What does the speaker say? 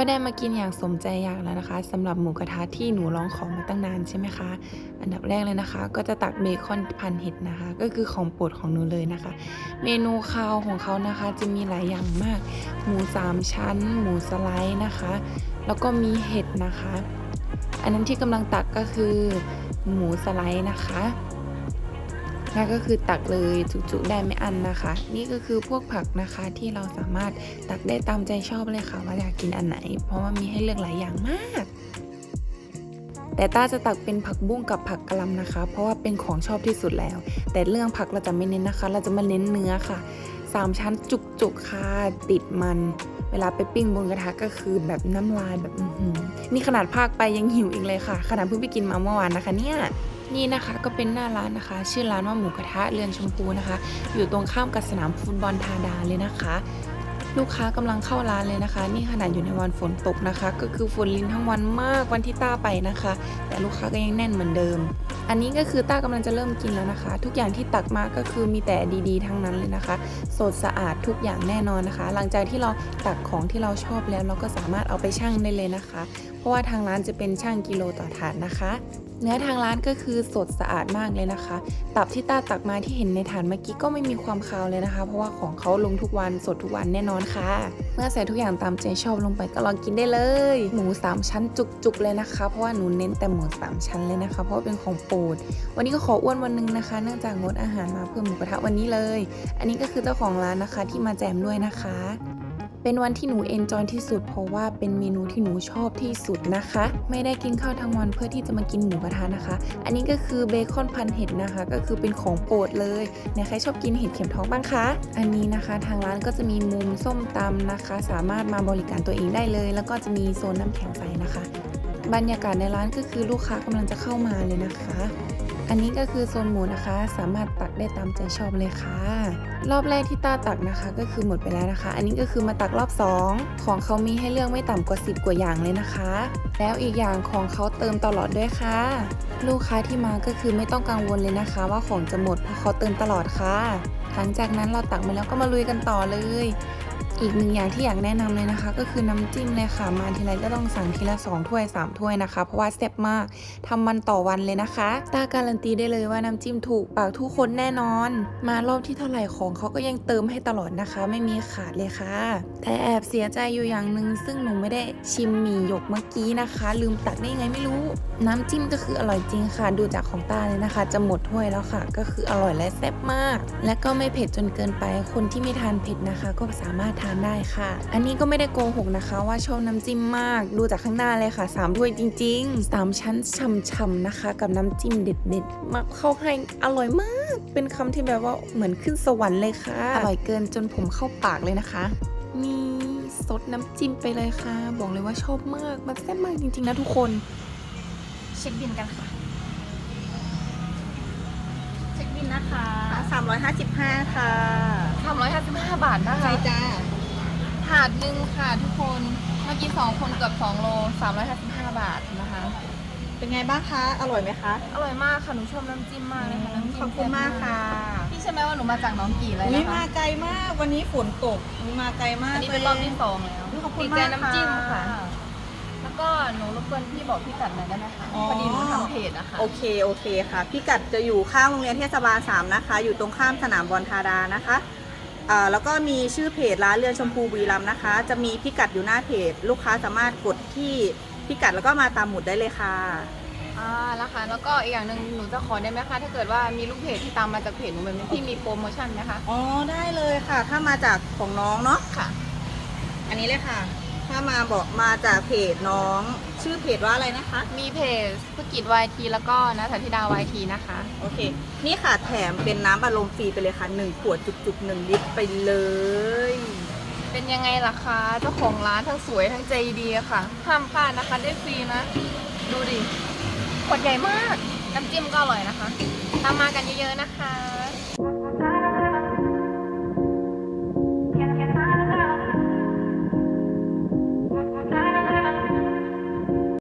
ก็ได้มากินอย่างสมใจอยากแล้วนะคะสำหรับหมูกระทะที่หนูร้องขอมาตั้งนานใช่ไหมคะ อันดับแรกเลยนะคะ ก็จะตักเบคอนพันเห็ดนะคะ ก็คือของโปรดของหนูเลยนะคะ เมนูคาวของเขานะคะจะมีหลายอย่างมาก หมูสามชั้น หมูสไลด์นะคะ แล้วก็มีเห็ดนะคะ อันนั้นที่กำลังตักก็คือหมูสไลด์นะคะ นั่นก็คือตักเลยจุๆได้ไม่อันนะคะ นี่ก็คือพวกผักนะคะที่เราสามารถตักได้ตามใจชอบเลยค่ะว่าอยากกินอันไหน เพราะว่ามีให้เลือกหลายอย่างมากแต่ต้าจะตักเป็นผักบุ้งกับผักกะหล่ำนะคะ เพราะว่าเป็นของชอบที่สุดแล้ว แต่เรื่องผักเราจะไม่เน้นนะคะ เราจะมาเน้นเนื้อค่ะสามชั้นจุกๆค่ะติดมัน เวลาไปปิ้งบนกระทะก็คือแบบน้ำลายแบบนี่ขนาดภาคไปยังหิวอีกเลยค่ะ ขนาดเพิ่งไปกินมาเมื่อวานนะคะเนี่ย นี่นะคะก็เป็นหน้าร้านนะคะ ชื่อร้านว่าหมูกระทะเรือนชมพูนะคะ อยู่ตรงข้ามกับสนามฟุตบอลทาดาเลยนะคะ ลูกค้ากำลังเข้าร้านเลยนะคะ นี่ขนาดอยู่ในวันฝนตกนะคะ ก็คือฝนลินทั้งวันมากวันที่ต้าไปนะคะ แต่ลูกค้าก็ยังแน่นเหมือนเดิม อันนี้ก็คือต้ากำลังจะเริ่มกินแล้วนะคะ ทุกอย่างที่ตักมาก็คือมีแต่ดีๆ ทั้งนั้นเลยนะคะ สดสะอาดทุกอย่างแน่นอนนะคะ หลังจากที่เราตักของที่เราชอบแล้วเราก็สามารถเอาไปชั่งได้เลยนะคะ เพราะว่าทางร้านจะเป็นช่างกิโลต่อถาดนะคะ เนื้อทางร้านก็คือสดสะอาดมากเลยนะคะ ตับที่ต้าตักมาที่เห็นในถาดเมื่อกี้ก็ไม่มีความคาวเลยนะคะ เพราะว่าของเขาลงทุกวันสดทุกวันแน่นอนค่ะ เมื่อใส่ทุกอย่างตามใจชอบลงไปก็ลองกินได้เลย หมูสามชั้นจุกๆเลยนะคะ เพราะว่าหนูเน้นแต่หมูสามชั้นเลยนะคะ เพราะาเป็นของโปรด วันนี้ก็ขออ้วนวันหนึงนะคะ เนื่องจากงดอาหารมาเพื่อหมูกระทะวันนี้เลย อันนี้ก็คือเจ้าของร้านนะคะที่มาแจมด้วยนะคะ เป็นวันที่หนูเอนจอยที่สุดเพราะว่าเป็นเมนูที่หนูชอบที่สุดนะคะ ไม่ได้กินข้าวทั้งวันเพื่อที่จะมากินหมูกระทะนะคะ อันนี้ก็คือเบคอนพันเห็ดนะคะ ก็คือเป็นของโปรดเลยเนี่ยใครชอบกินเห็ดเข็มทองบ้างคะ อันนี้นะคะทางร้านก็จะมีมุมส้มตำนะคะ สามารถมาบริการตัวเองได้เลย แล้วก็จะมีโซนน้ำแข็งใสนะคะ บรรยากาศในร้านก็คือลูกค้ากำลังจะเข้ามาเลยนะคะ อันนี้ก็คือโซนหมูนะคะ สามารถตักได้ตามใจชอบเลยค่ะ รอบแรกที่ตาตักนะคะ ก็คือหมดไปแล้วนะคะ อันนี้ก็คือมาตักรอบ 2 ของเขามีให้เลือกไม่ต่ำกว่า 10 กว่าอย่างเลยนะคะ แล้วอีกอย่างของเขาเติมตลอดด้วยค่ะ ลูกค้าที่มาก็คือไม่ต้องกังวลเลยนะคะ ว่าของจะหมดเพราะเขาเติมตลอดค่ะหลังจากนั้นเราตักมาแล้วก็มาลุยกันต่อเลย อีกหนึ่งอย่างที่อยากแนะนำเลยนะคะ ก็คือน้ำจิ้มเลยค่ะ มาทีไรก็ต้องสั่งทีละ 2 ถ้วย 3 ถ้วยนะคะ เพราะว่าแซ่บมากทำมันต่อวันเลยนะคะตาการันตีได้เลยว่าน้ำจิ้มถูกปากทุกคนแน่นอน มารอบที่เท่าไหร่ของเขาก็ยังเติมให้ตลอดนะคะ ไม่มีขาดเลยค่ะ แต่แอบเสียใจอยู่อย่างหนึ่งซึ่งหนูไม่ได้ชิมหมี่หยกเมื่อกี้นะคะ ลืมตักได้ยังไงไม่รู้ น้ำจิ้มก็คืออร่อยจริงค่ะ ดูจากของตาเลยนะคะ จะหมดถ้วยแล้วค่ะ ก็คืออร่อยและแซ่บมาก และก็ไม่เผ็ดจนเกินไปคนที่ไม่ทานเผ็ดนะคะ ก็สามารถทานได้ค่ะ อันนี้ก็ไม่ได้โกหกนะคะ ว่าชอบน้ำจิ้มมาก ดูจากข้างหน้าเลยค่ะสามถ้วยจริงๆสามชั้นช่ำๆนะคะ กับน้ำจิ้มเด็ดๆ มาเข้าให้อร่อยมาก เป็นคำที่แบบว่าเหมือนขึ้นสวรรค์เลยค่ะ อร่อยเกินจนผมเข้าปากเลยนะคะ นี่ซดน้ำจิ้มไปเลยค่ะ บอกเลยว่าชอบมาก มันแซ่บมากจริงๆนะทุกคน เช็คบินกันค่ะ เช็คบินนะคะ355 ค่ะ355 บาทนะคะใช่จ้า ถาดหนึ่งค่ะทุกคน เมื่อกี้สองคนเกือบ2โล355บาทนะคะ เป็นไงบ้างคะ อร่อยไหมคะ อร่อยมากค่ะ หนูชอบน้ำจิ้มมากเลยค่ะน้ำจิ้มขอบคุณมากค่ะ พี่ใช่ไหมว่าหนูมาจากหน้องกี่เลยอุ้ยนะคะมาไกลมาก วันนี้ฝนตกอุ๊ยมาไกลมากอันนี้เป็นรอบที่สองแล้วอุ๊ยขอบคุณติดใจมากน้ำจิ้มค่ะค่ะแล้วก็หนูรบกวนพี่บอกพี่กัดหน่อยได้ไหมคะอ๋อพอดีหนูทำเพจอะค่ะโอเค โอเคค่ะ พี่กัดจะอยู่ข้างโรงเรียนเทศบาล3นะคะ อยู่ตรงข้ามสนามบอลทาดานะคะ อ่าแล้วก็มีชื่อเพจร้านเรือนชมพูบุรีรัมย์นะคะ จะมีพิกัดอยู่หน้าเพจ ลูกค้าสามารถกดที่พิกัดแล้วก็มาตามหมุดได้เลยค่ะ อ่าแล้วค่ะแล้วก็อีกอย่างหนึ่งหนูจะขอได้ไหมคะ ถ้าเกิดว่ามีลูกเพจที่ตามมาจากเพจหนูแบบนี้ที่มีโปรโมชั่นไหมคะ อ๋อได้เลยค่ะ ถ้ามาจากของน้องเนาะค่ะ อันนี้เลยค่ะ ถ้ามาบอกมาจากเพจน้อง ชื่อเพจว่าอะไรนะคะ มีเพจธุรกิจวายทีแล้วก็นะสันธิดาวายทีนะคะ โอเค นี่ค่ะแถมเป็นน้ำอารมณ์ฟรีไปเลยค่ะหนึ่งขวดจุกๆหนึ่งลิตรไปเลย เป็นยังไงล่ะคะเจ้าของร้านทั้งสวยทั้งใจดีอะค่ะ ห้ามพลาดนะคะได้ฟรีนะ ดูดิขวดใหญ่มาก น้ำจิ้มก็อร่อยนะคะตามมากันเยอะๆนะคะ